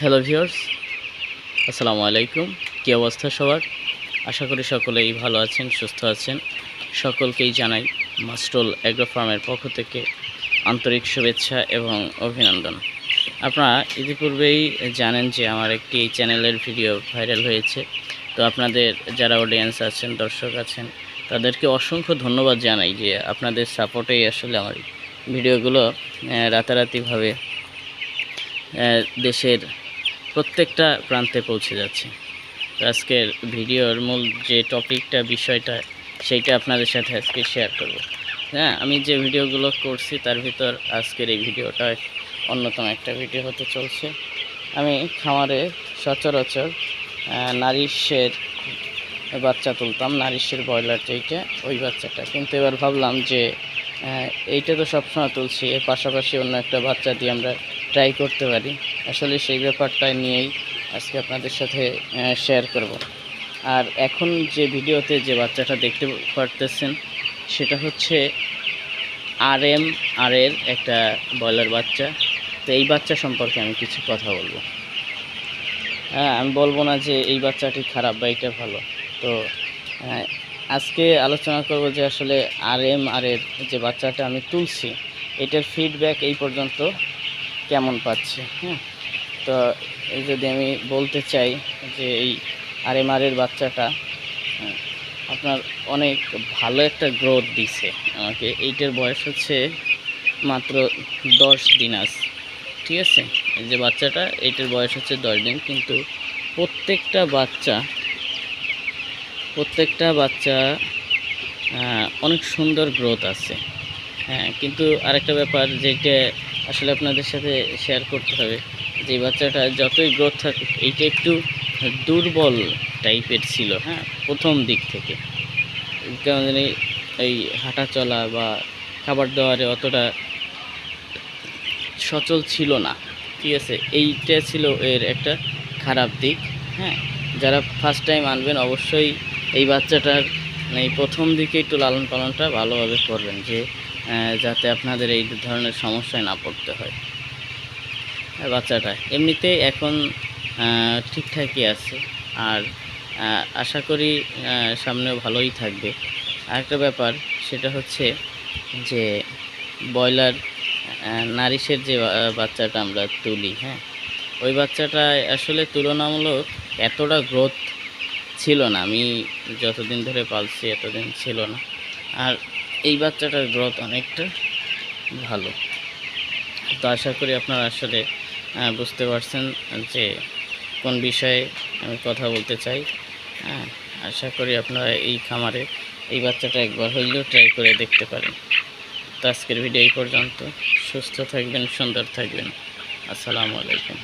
Hello viewers আসসালামু আলাইকুম। কী অবস্থা সবার? আশা করি সকলেই ভালো আছেন, সুস্থ আছেন। সকলকেই জানাই মাস্টল অ্যাগ্রো ফার্মের পক্ষ থেকে আন্তরিক শুভেচ্ছা এবং অভিনন্দন। আপনারা ইতিপূর্বেই জানেন যে আমার একটি চ্যানেলের ভিডিও ভাইরাল হয়েছে। তো আপনাদের যারা অডিয়েন্স আছেন, দর্শক আছেন, তাদেরকে অসংখ্য ধন্যবাদ জানাই যে আপনাদের সাপোর্টেই আসলে আমার ভিডিওগুলো রাতারাতিভাবে দেশের প্রত্যেকটা প্রান্তে পৌঁছে যাচ্ছে। তো আজকের ভিডিওর মূল যে টপিকটা, বিষয়টা, সেইটা আপনাদের সাথে আজকে শেয়ার করব। হ্যাঁ আমি যে ভিডিওগুলো করছি, তার ভিতর আজকের এই ভিডিওটা অন্যতম একটা ভিডিও হতে চলছে। আমি খামারে সচরাচর নারিশের বাচ্চা তুলতাম, নারিশের ব্রয়লার যেইটা, ওই বাচ্চাটা। কিন্তু এবার ভাবলাম যে এইটা তো সবসময় তুলছি। এর পাশাপাশি অন্য একটা বাচ্চা দিয়ে আমরা ট্রাই করতে পারি। আসলে সেই ব্যাপারটা নিয়েই আজকে আপনাদের সাথে শেয়ার করব। আর এখন যে ভিডিওতে যে বাচ্চাটা দেখতে পারতেছেন, সেটা হচ্ছে আর এম আর এর একটা ব্রয়লার বাচ্চা। তো এই বাচ্চা সম্পর্কে আমি কিছু কথা বলব। হ্যাঁ আমি বলব না যে এই বাচ্চাটি খারাপ বা এটা ভালো। তো আজকে আলোচনা করব যে আসলে আর এম আর এর যে বাচ্চাটা আমি তুলছি, এটার ফিডব্যাক এই পর্যন্ত কেমন পাচ্ছি হ্যাঁ তো যদি আমি বলতে চাই যে এই আর এম আর এর বাচ্চাটা আপনার অনেক ভালো একটা গ্রোথ দিছে আমাকে। এইটার বয়স হচ্ছে মাত্র দশ দিন আছে ঠিক আছে? এই যে বাচ্চাটা, এইটার বয়স হচ্ছে দশ দিন, কিন্তু প্রত্যেকটা বাচ্চা প্রত্যেকটা বাচ্চা অনেক সুন্দর গ্রোথ আছে। হ্যাঁ কিন্তু আরেকটা ব্যাপার যেটা আসলে আপনাদের সাথে শেয়ার করতে হবে, যে বাচ্চাটা যতই গ্রোথ থাকুক এইটা একটু দুর্বল টাইপের ছিল হ্যাঁ প্রথম দিক থেকে। জানি এই হাঁটা চলা বা খাবার দেওয়ারে অতটা সচল ছিল না। ঠিক আছে, এইটা ছিল এর একটা খারাপ দিক হ্যাঁ। যারা ফার্স্ট টাইম আনবেন, অবশ্যই এই বাচ্চাটার মানে এই প্রথম দিকে একটু লালন পালনটা ভালোভাবে করবেন যে যাতে আপনাদের এই ধরনের সমস্যায় না পড়তে হয়। বাচ্চাটা এমনিতে এখন ঠিকঠাকই আছে। আর আশা করি সামনেও ভালোই থাকবে। আরেকটা ব্যাপার সেটা হচ্ছে যে, ব্রয়লার নারিশের যে বাচ্চাটা আমরা তুলি হ্যাঁ? ওই বাচ্চাটা আসলে তুলনামূলক এতটা গ্রোথ ছিল না। আমি যতদিন ধরে পালছি এতদিন ছিল না। আর এই বাচ্চাটার গ্রোথ অনেকটা ভালো। তো আশা করি আপনারা আসলে বুঝতে পারছেন যে কোন বিষয়ে আমি কথা বলতে চাই। হ্যাঁ আশা করি আপনারা এই খামারে এই বাচ্চাটা একবার হইলেও ট্রাই করে দেখতে পারেন। তো আজকের ভিডিও এই পর্যন্ত। সুস্থ থাকবেন, সুন্দর থাকবেন। আসসালামু আলাইকুম।